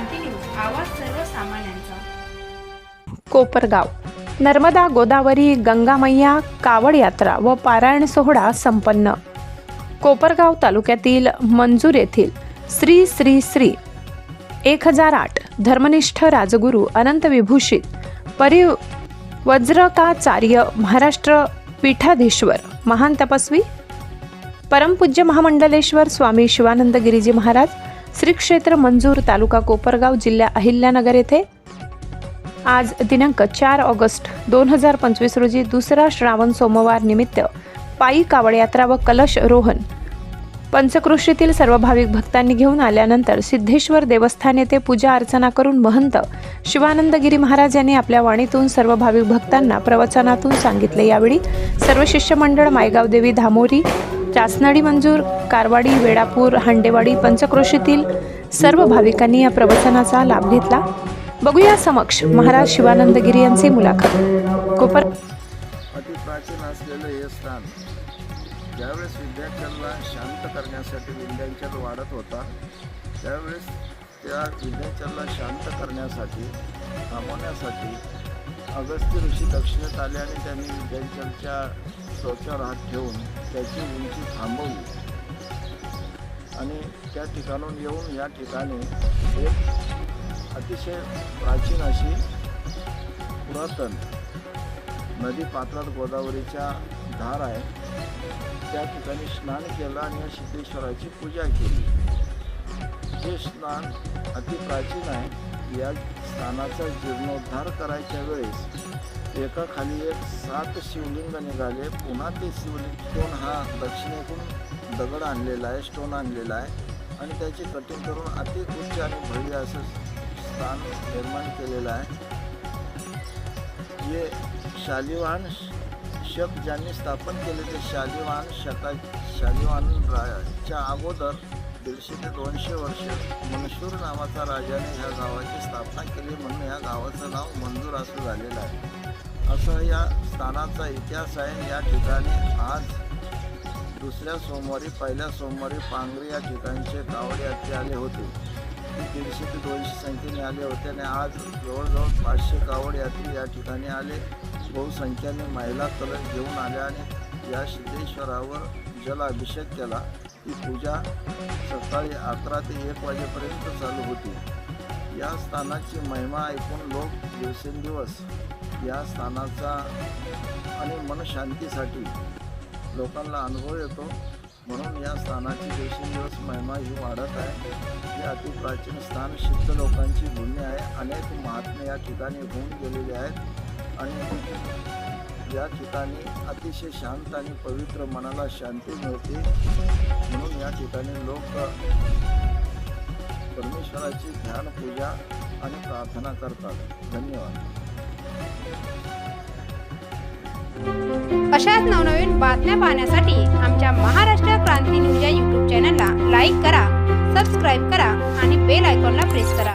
क्रांती news आवाज सर्वसामान्यांचा. कोपरगाव. नर्मदा गोदावरी गंगामय्या कावड यात्रा व पारायण सोहळा संपन्न. कोपरगाव तालुक्यातील मंजूर येथील श्री श्री श्री एक हजार आठ धर्मनिष्ठ राजगुरू अनंत विभूषित परि वज्रकाचार्य महाराष्ट्र पीठाधीश्वर महान तपस्वी परमपूज्य महामंडलेश्वर स्वामी शिवानंद गिरीजी महाराज श्री क्षेत्र मंजूर तालुका कोपरगाव जिल्हा अहिल्यानगर येथे. आज दिनांक चार ऑगस्ट दोन हजार पंचवीस रोजी दुसरा श्रावण सोमवार निमित्त पायी कावड यात्रा व कलश रोहन. पंचकृषीतील सर्व भाविक भक्तांनी घेऊन आल्यानंतर सिद्धेश्वर देवस्थान येथे पूजा अर्चना करून महंत शिवानंदगिरी महाराज यांनी आपल्या वाणीतून सर्व भाविक भक्तांना प्रवचनातून सांगितले. यावेळी सर्व शिष्यमंडळ मायगाव देवी धामोरी चासनडी मंजूर कारवाडी वेळापूर हांडेवाडी पंचक्रोशीतील सर्व भाविकांनी या प्रवचनाचा लाभ घेतला. बघूया समक्ष महाराज शिवानंदगिरी यांची मुलाखत. कोपर अतिप्राचीन असलेलं हे स्थान ज्यावेळेस विद्यार्थ्यांना शांत करण्यासाठी विंध्याचल वाढत होता त्यावेळेस त्या विंध्याचलला शांत करण्यासाठी थांबवण्यासाठी अगस्त्य ऋषी दक्षिणेत आले आणि त्यांनी विंध्याचलच्या डोक्यावर हात ठेवून त्याची उंची थांबवली. आणि त्या ठिकाणून येऊन या ठिकाणी एक अतिशय प्राचीन अशी पुरातन नदी पात्रात गोदावरीच्या धार आहे. त्या ठिकाणी स्नान केलं आणि या सिद्धेश्वराची पूजा केली. हे स्नान अतिप्राचीन आहे. या स्थानाचा जीर्णोद्धार करायच्या वेळेस एकाखाली एक सात शिवलिंग निघाले. पुन्हा ते शिवलिंग स्टोन हा दक्षिणेकडून दगड आणलेला आहे स्टोन आणलेला आहे आणि त्याची कटिंग करून अति उच्च आणि भव्य असं स्थान निर्माण केलेलं आहे. जे शालिवाहन शक ज्यांनी स्थापन केले ते शालिवाहन शका शालिवाहन राच्या अगोदर दीडशे ते दोनशे वर्ष मनशूर नावाचा राजाने ह्या गावाची स्थापना केली म्हणून या गावाचं नाव मंजूर असं झालेलं आहे. असं या स्थानाचा इतिहास आहे. या ठिकाणी आज दुसऱ्या सोमवारी पहिल्या सोमवारी पांगरी या ठिकाणचे कावड यात्रे आले होते. ते दीडशे ते दोनशे संख्येने आले होते आणि आज जवळजवळ पाचशे कावड यात्री या ठिकाणी आले. बहुसंख्याने महिला कलश घेऊन आल्या आणि या सिद्धेश्वरावर जलाभिषेक केला. ही पूजा सकाळी अकरा ते एक वाजेपर्यंत चालू होती. या स्थानाची महिमा ऐकून लोक दिवसेंदिवस या स्थानाचा आणि मनशांतीसाठी लोकांना अनुभव येतो. म्हणून या स्थानाची दिवसेंदिवस महिमा ही वाढत आहे. हे अतिप्राचीन स्थान सिद्ध लोकांची भूमी आहे. अनेक महात्मे या ठिकाणी होऊन गेलेले आहेत. आणि या ठिकाणी अतिशय शांत आणि पवित्र मनाला शांती मिळते. म्हणून या ठिकाणी लोक परमेश्वराची ध्यान पूजा आणि प्रार्थना करतात. धन्यवाद. अशाच नवनवीन बातम्या पाहण्यासाठी आमच्या महाराष्ट्र क्रांती न्यूज या यूट्यूब चॅनलला लाईक करा सबस्क्राईब करा आणि बेल आयकॉनला प्रेस करा.